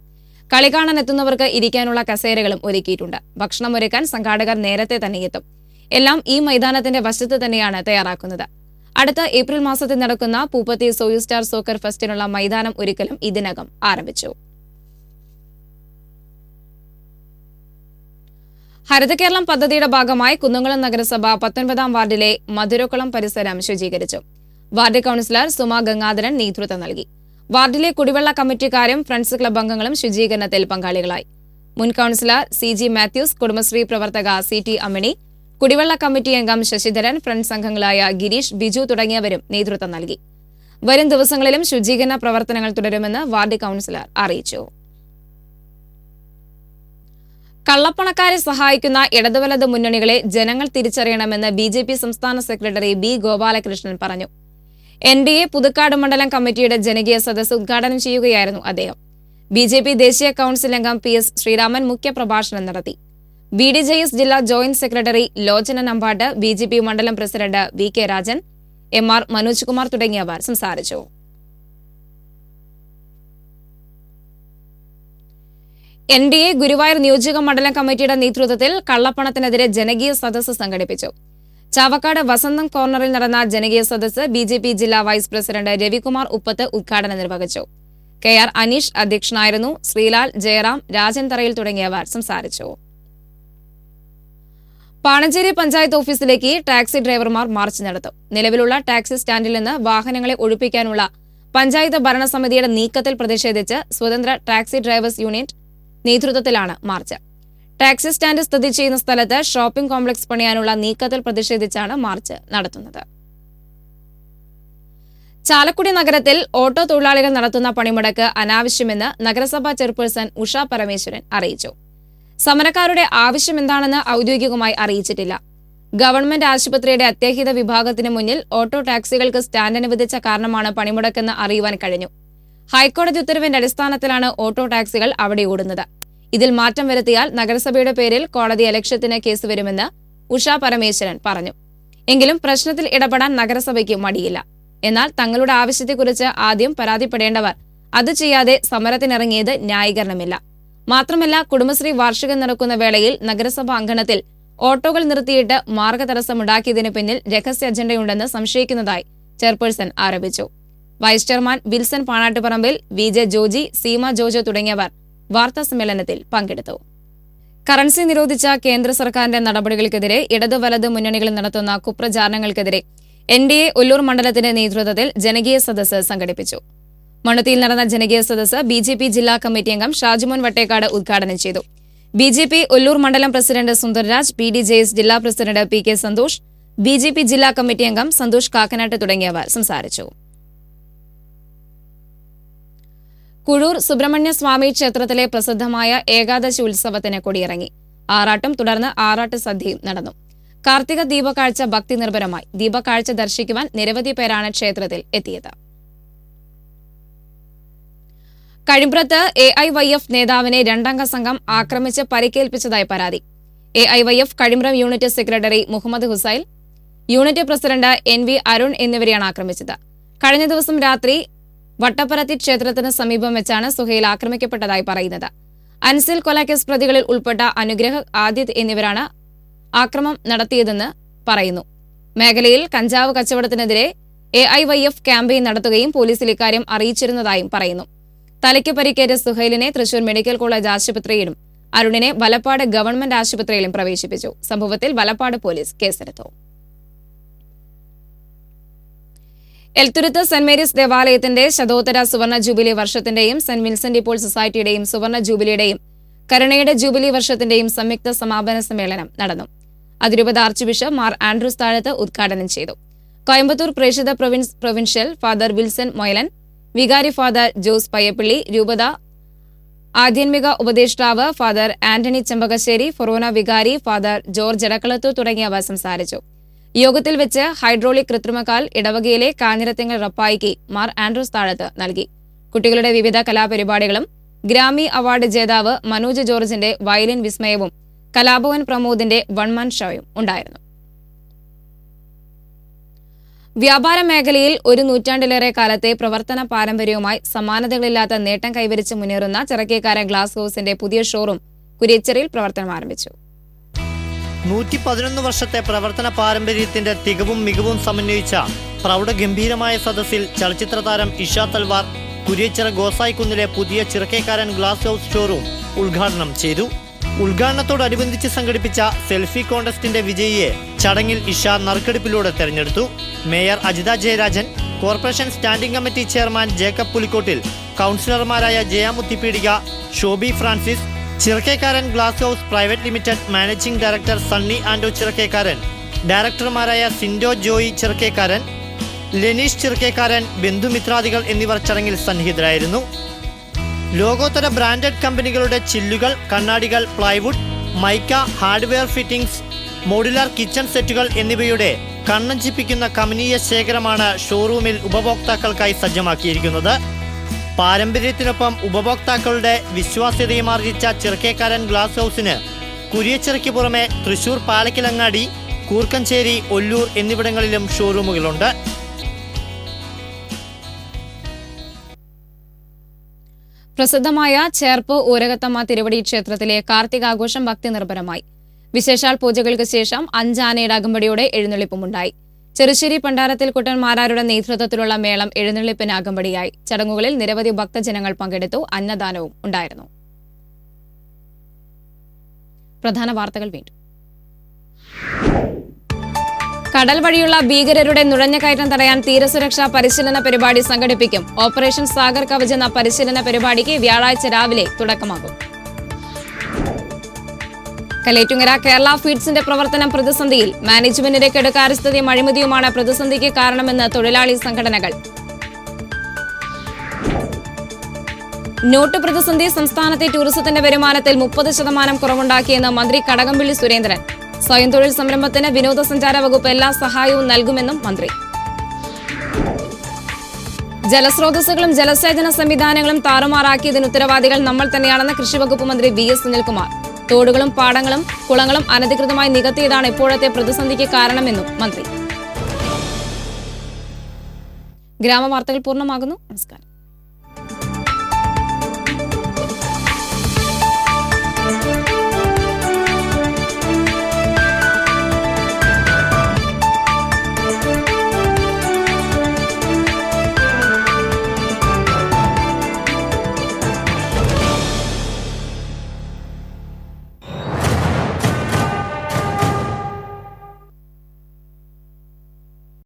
കളി കാണാൻ എത്തുന്നവർക്ക് ഇരിക്കാനുള്ള കസേരകളും ഒരുക്കിയിട്ടുണ്ട്. ഭക്ഷണം ഒരുക്കാൻ സംഘാടകർ നേരത്തെ തന്നെ എത്തും. എല്ലാം ഈ മൈതാനത്തിന്റെ വശത്ത് തന്നെയാണ് തയ്യാറാക്കുന്നത്. അടുത്ത ഏപ്രിൽ മാസത്തിൽ നടക്കുന്ന പൂപ്പത്തി സോയു സ്റ്റാർ സോക്കർ ഫെസ്റ്റിനുള്ള മൈതാനം ഒരുക്കലും ഇതിനകം ആരംഭിച്ചു. ഹരിത കേരളം പദ്ധതിയുടെ ഭാഗമായി കുന്നംകുളം നഗരസഭ പത്തൊൻപതാം വാർഡിലെ മധുരക്കുളം പരിസരം ശുചീകരിച്ചു. വാർഡ് കൌൺസിലർ സുമ ഗംഗാധരൻ നേതൃത്വം നൽകി. വാർഡിലെ കുടിവെള്ള കമ്മിറ്റിക്കാരും ഫ്രണ്ട്സ് ക്ലബ് അംഗങ്ങളും ശുചീകരണത്തിൽ പങ്കാളികളായി. മുൻ councillor C G Mathews Kudumbashree പ്രവർത്തക സി ടി അമ്മിണി കുടിവെള്ള കമ്മിറ്റി അംഗം ശശിധരൻ ഫ്രണ്ട്സ് അംഗങ്ങളായ ഗിരീഷ് ബിജു തുടങ്ങിയവരും നേതൃത്വം നൽകി. വരും ദിവസങ്ങളിലും ശുചീകരണ പ്രവർത്തനങ്ങൾ തുടരുമെന്ന് വാർഡ് കൌൺസിലർ അറിയിച്ചു. കള്ളപ്പണക്കാരെ സഹായിക്കുന്ന ഇടതുവലത് മുന്നണികളെ ജനങ്ങൾ തിരിച്ചറിയണമെന്ന് ബി ജെ പി സംസ്ഥാന സെക്രട്ടറി ബി ഗോപാലകൃഷ്ണൻ പറഞ്ഞു. എൻ ഡി എ പുതുക്കാട് മണ്ഡലം കമ്മിറ്റിയുടെ ജനകീയ സദസ്സ് ഉദ്ഘാടനം ചെയ്യുകയായിരുന്നു അദ്ദേഹം. ബി ജെ പി ദേശീയ കൌൺസിൽ അംഗം പി എസ് ശ്രീരാമൻ മുഖ്യപ്രഭാഷണം നടത്തി. ബി ഡി ജെ എസ് ജില്ലാ joint secretary Lochana Nambatt B J P മണ്ഡലം president V K Rajan M R Manoj Kumar തുടങ്ങിയവർ സംസാരിച്ചു. എൻ ഡി എ ഗുരുവായൂർ നിയോജക മണ്ഡലം കമ്മിറ്റിയുടെ നേതൃത്വത്തിൽ കള്ളപ്പണത്തിനെതിരെ ജനകീയ സദസ്സ് സംഘടിപ്പിച്ചു. ചാവക്കാട് വസന്തം കോർണറിൽ നടന്ന ജനകീയ സദസ്സ് ബി ജെ പി ജില്ലാ വൈസ് പ്രസിഡന്റ് രവികുമാർ ഉപ്പത്ത് ഉദ്ഘാടനം നിർവഹിച്ചു. കെ ആർ അനീഷ് അധ്യക്ഷനായിരുന്നു. ശ്രീലാൽ ജയറാം രാജൻ തറയിൽ തുടങ്ങിയവർ സംസാരിച്ചു. പാണഞ്ചേരി പഞ്ചായത്ത് ഓഫീസിലേക്ക് ടാക്സി ഡ്രൈവർമാർ മാർച്ച് നടത്തും. നിലവിലുള്ള ടാക്സി സ്റ്റാൻഡിൽ നിന്ന് വാഹനങ്ങളെ ഒഴിപ്പിക്കാനുള്ള പഞ്ചായത്ത് ഭരണസമിതിയുടെ നീക്കത്തിൽ പ്രതിഷേധിച്ച് സ്വതന്ത്ര ടാക്സി ഡ്രൈവേഴ്സ് യൂണിറ്റ് നേതൃത്വത്തിലാണ് മാർച്ച്. ടാക്സി സ്റ്റാൻഡ് സ്ഥിതി ചെയ്യുന്ന സ്ഥലത്ത് ഷോപ്പിംഗ് കോംപ്ലക്സ് പണിയാനുള്ള നീക്കത്തിൽ പ്രതിഷേധിച്ചാണ് മാർച്ച് നടത്തുന്നത്. ചാലക്കുടി നഗരത്തിൽ ഓട്ടോ തൊഴിലാളികൾ നടത്തുന്ന പണിമുടക്ക് അനാവശ്യമെന്ന് നഗരസഭാ ചെയർപേഴ്സൺ ഉഷ പരമേശ്വരൻ അറിയിച്ചു. സമരക്കാരുടെ ആവശ്യം എന്താണെന്ന് ഔദ്യോഗികമായി അറിയിച്ചിട്ടില്ല. ഗവൺമെന്റ് ആശുപത്രിയുടെ അത്യാഹിത വിഭാഗത്തിന് മുന്നിൽ ഓട്ടോ ടാക്സികൾക്ക് സ്റ്റാൻഡ് അനുവദിച്ച കാരണമാണ് പണിമുടക്കെന്ന് അറിയുവാൻ കഴിഞ്ഞു. ഹൈക്കോടതി ഉത്തരവിന്റെ അടിസ്ഥാനത്തിലാണ് ഓട്ടോ ടാക്സികൾ അവിടെ ഓടുന്നത്. ഇതിൽ മാറ്റം വരുത്തിയാൽ നഗരസഭയുടെ പേരിൽ കോടതി അലക്ഷ്യത്തിന് കേസ് വരുമെന്ന് ഉഷ പരമേശ്വരൻ പറഞ്ഞു. എങ്കിലും പ്രശ്നത്തിൽ ഇടപെടാൻ നഗരസഭയ്ക്ക് മടിയില്ല. എന്നാൽ തങ്ങളുടെ ആവശ്യത്തെക്കുറിച്ച് ആദ്യം പരാതിപ്പെടേണ്ടവർ അത് ചെയ്യാതെ സമരത്തിനിറങ്ങിയത് ന്യായീകരണമില്ല. മാത്രമല്ല കുടുംബശ്രീ വാർഷികം നടക്കുന്ന വേളയിൽ നഗരസഭാ അങ്കണത്തിൽ ഓട്ടോകൾ നിർത്തിയിട്ട് മാർഗതടസ്സമുണ്ടാക്കിയതിനു പിന്നിൽ രഹസ്യ അജണ്ടയുണ്ടെന്ന് സംശയിക്കുന്നതായി ചെയർപേഴ്സൺ ആരോപിച്ചു. Vice chairman Wilson Panattuparambil V J Joji Seema Jojo തുടങ്ങിയവർ വാർത്താ സമ്മേളനത്തിൽ പങ്കെടുത്തു. കറൻസി നിരോധിച്ച കേന്ദ്ര സർക്കാരിന്റെ നടപടികൾക്കെതിരെ ഇടതു വലത് മുന്നണികൾ നടത്തുന്ന കുപ്രചാരണങ്ങൾക്കെതിരെ എൻ ഡി എ ഒല്ലൂർ മണ്ഡലത്തിന്റെ നേതൃത്വത്തിൽ ജനകീയ സദസ്സ് സംഘടിപ്പിച്ചു. മണുത്തിയിൽ നടന്ന ജനകീയ സദസ്സ് ബി ജെ പി ജില്ലാ കമ്മിറ്റി അംഗം ഷാജുമോൻ വട്ടേക്കാട് ഉദ്ഘാടനം ചെയ്തു. ബി ജെ പി ഒല്ലൂർ മണ്ഡലം president Sundarraj P D J S ജില്ലാ president P K Santhosh B J P ജില്ലാ കമ്മിറ്റി അംഗം സന്തോഷ് കാക്കനാട്ട് തുടങ്ങിയവർ സംസാരിച്ചു. കുഴൂർ സുബ്രഹ്മണ്യ സ്വാമി ക്ഷേത്രത്തിലെ പ്രസിദ്ധമായ ഏകാദശി ഉത്സവത്തിന് കൊടിയിറങ്ങി. ആറാട്ടും തുടർന്ന് ആറാട്ട് സദ്യയും നടന്നു. കാർത്തിക ദീപകാഴ്ച ഭക്തി നിർഭരമായി. ദീപകാഴ്ച ദർശിക്കുവാൻ നിരവധി പേരാണ് ക്ഷേത്രത്തിൽ എത്തിയത്. കഴിമ്പ്രത്ത് എ ഐ വൈ എഫ് നേതാവിനെ രണ്ടംഗ സംഘം ആക്രമിച്ച് പരിക്കേൽപ്പിച്ചതായി പരാതി. A I Y F Kazhimbram unit secretary Muhammad Husail unit president N V Arun എന്നിവരെയാണ് ആക്രമിച്ചത്. കഴിഞ്ഞ ദിവസം രാത്രി വട്ടപ്പരത്തി ക്ഷേത്രത്തിന് സമീപം വെച്ചാണ് സുഹൈൽ ആക്രമിക്കപ്പെട്ടതായി പറയുന്നത്. അൻസിൽ കൊലക്കേസ് പ്രതികളിൽ ഉൾപ്പെട്ട അനുഗ്രഹ് ആദിത് എന്നിവരാണ് ആക്രമം നടത്തിയതെന്ന് പറയുന്നു. മേഖലയിൽ കഞ്ചാവ് കച്ചവടത്തിനെതിരെ A I Y F campaign നടത്തുകയും പോലീസിൽ ഇക്കാര്യം അറിയിച്ചിരുന്നതായും പറയുന്നു. തലയ്ക്ക് പരിക്കേറ്റ സുഹൈലിനെ തൃശൂർ മെഡിക്കൽ കോളേജ് ആശുപത്രിയിലും അരുണിനെ വലപ്പാട് ഗവൺമെന്റ് ആശുപത്രിയിലും പ്രവേശിപ്പിച്ചു. സംഭവത്തിൽ വലപ്പാട് പോലീസ് കേസെടുത്തു. എൽത്തുരുത്ത് സെന്റ് മേരീസ് ദേവാലയത്തിന്റെ ശതോത്തര സുവർണ ജൂബിലി വർഷത്തിന്റെയും സെന്റ് വിൻസെന്റ് ഇപ്പോൾ സൊസൈറ്റിയുടെയും സുവർണ ജൂബിലിയുടെയും കരുണയുടെ ജൂബിലി വർഷത്തിന്റെയും സംയുക്ത സമാപന സമ്മേളനം നടന്നു. അതിരൂപത ആർച്ച് ബിഷപ്പ് മാർ ആൻഡ്രൂസ് താഴത്ത് ഉദ്ഘാടനം ചെയ്തു. Coimbatore Preshitha province provincial father Wilson Moyalan വികാരി ഫാദർ ജോസ് പയ്യപ്പള്ളി രൂപത ആധ്യാത്മിക ഉപദേഷ്ടാവ് ഫാദർ ആന്റണി ചെമ്പകശ്ശേരി ഫൊറോന വികാരി ഫാദർ ജോർജ് എടക്കളത്തൂർ തുടങ്ങിയവ സംസാരിച്ചു. യോഗത്തിൽ വെച്ച് ഹൈഡ്രോളിക് കൃത്രിമക്കാൽ ഇടവകയിലെ കാഞ്ഞിരത്തിങ്ങൽ റപ്പായിക്ക് മാർ ആൻഡ്രൂസ് താഴത്ത് നൽകി. കുട്ടികളുടെ വിവിധ കലാപരിപാടികളും ഗ്രാമി അവാർഡ് ജേതാവ് മനോജ് ജോർജിന്റെ വയലിൻ വിസ്മയവും കലാഭവൻ പ്രമോദിന്റെ വൺമാൻ ഷോയും ഉണ്ടായിരുന്നു. വ്യാപാര മേഖലയിൽ ഒരു നൂറ്റാണ്ടിലേറെ കാലത്തെ പ്രവർത്തന പാരമ്പര്യവുമായി സമാനതകളില്ലാത്ത നേട്ടം കൈവരിച്ച് മുന്നേറുന്ന ചിറക്കേക്കാരൻ ഗ്ലാസ് ഹൗസിന്റെ പുതിയ ഷോറൂം കുരിയച്ചറിയിൽ പ്രവർത്തനം ആരംഭിച്ചു. നൂറ്റി പതിനൊന്ന് വർഷത്തെ പ്രവർത്തന പാരമ്പര്യത്തിന്റെ തികവും മികവും സമന്വയിച്ച പ്രൗഢഗംഭീരമായ സദസ്സിൽ ചലച്ചിത്ര താരം ഇഷ തൽവാർ കുരിയച്ചിറ ഗോസായിക്കുന്നിലെ പുതിയ ചിറക്കേക്കാരൻ ഗ്ലാസ് ഹൗസ് ഷോറൂം ഉദ്ഘാടനം ചെയ്തു. ഉദ്ഘാടനത്തോടനുബന്ധിച്ച് സംഘടിപ്പിച്ച സെൽഫി കോൺടെസ്റ്റിന്റെ വിജയിയെ ചടങ്ങിൽ ഇഷ നറുക്കെടുപ്പിലൂടെ തെരഞ്ഞെടുത്തു. Mayor Ajitha Jayarajan corporation standing committee chairman Jacob Pulikkottil കൗൺസിലർമാരായ Jayamuthipeedika Shobi Francis Chirakkekaran glass house private limited managing director Sunny Ando Chirakkekaran. ഡയറക്ടർമാരായ Sindo Joy Chirakkekaran Leneesh Chirakkekaran ബന്ധുമിത്രാദികൾ എന്നിവർ ചടങ്ങിൽ സന്നിഹിതരായിരുന്നു. ലോകോത്തര ബ്രാൻഡഡ് കമ്പനികളുടെ ചില്ലുകൾ കണ്ണാടികൾ plywood mica hardware fittings modular kitchen സെറ്റുകൾ എന്നിവയുടെ കണ്ണഞ്ചിപ്പിക്കുന്ന കമനീയ ശേഖരമാണ് ഷോറൂമിൽ ഉപഭോക്താക്കൾക്കായി സജ്ജമാക്കിയിരിക്കുന്നത്. പാരമ്പര്യത്തിനൊപ്പം ഉപഭോക്താക്കളുടെ വിശ്വാസ്യതയും ആർജിച്ച ചിറക്കേക്കാരൻ ഗ്ലാസ് ഹൗസിന് കുരിയച്ചിറയ്ക്ക് പുറമെ തൃശൂർ പാലക്കിലങ്ങാടി കൂർക്കഞ്ചേരി ഒല്ലൂർ എന്നിവിടങ്ങളിലും ഷോറൂമുകളുണ്ട്. പ്രസിദ്ധമായ ചേർപ്പ് ഊരകത്തമ്മ തിരുവടി ക്ഷേത്രത്തിലെ കാർത്തികാഘോഷം ഭക്തി നിർഭരമായി വിശേഷാൽ പൂജകൾക്ക് ശേഷം അഞ്ചാനയുടെ അകമ്പടിയോടെ എഴുന്നള്ളിപ്പുമുണ്ടായി. ചെറുശ്ശേരി പണ്ടാരത്തിൽ കുട്ടന്മാരാരുടെ നേതൃത്വത്തിലുള്ള മേളം എഴുന്നള്ളിപ്പിന് അകമ്പടിയായി. ചടങ്ങുകളിൽ നിരവധി ഭക്തജനങ്ങൾ പങ്കെടുത്തു. അന്നദാനവും ഉണ്ടായിരുന്നു. പ്രധാന വാർത്തകൾ വീണ്ടും. കടൽ വഴിയുള്ള ഭീകരരുടെ നുഴഞ്ഞുകയറ്റം തടയാൻ തീരസുരക്ഷാ പരിശീലന പരിപാടി സംഘടിപ്പിക്കും. ഓപ്പറേഷൻ സാഗർ കവച് എന്ന പരിശീലന പരിപാടിക്ക് വ്യാഴാഴ്ച രാവിലെ തുടക്കമാകും. കലേറ്റുങ്ങര കേരള ഫീഡ്സിന്റെ പ്രവർത്തനം പ്രതിസന്ധിയിൽ മാനേജ്മെന്റിന്റെ കെടുകാര്യസ്ഥതയും അഴിമതിയുമാണ് പ്രതിസന്ധിക്ക് കാരണമെന്ന് തൊഴിലാളി സംഘടനകൾ. നോട്ട് പ്രതിസന്ധി സംസ്ഥാനത്തെ ടൂറിസത്തിന്റെ വരുമാനത്തിൽ മുപ്പത് ശതമാനം കുറവുണ്ടാക്കിയെന്ന് മന്ത്രി കടകംപള്ളി സുരേന്ദ്രൻ. സ്വയം തൊഴിൽ സംരംഭത്തിന് വിനോദസഞ്ചാര വകുപ്പ് എല്ലാ സഹായവും നൽകുമെന്നും മന്ത്രി. ജലസ്രോതസ്സുകളും ജലസേചന സംവിധാനങ്ങളും താറുമാറാക്കിയതിന് ഉത്തരവാദികൾ നമ്മൾ തന്നെയാണെന്ന് കൃഷിവകുപ്പ് മന്ത്രി വി എസ് സുനിൽകുമാർ. തോടുകളും പാടങ്ങളും കുളങ്ങളും അനധികൃതമായി നികത്തിയതാണ് ഇപ്പോഴത്തെ പ്രതിസന്ധിക്ക് കാരണമെന്നും മന്ത്രി. ഗ്രാമവാർത്തകൾ പൂർണമാകുന്നു. നമസ്കാരം.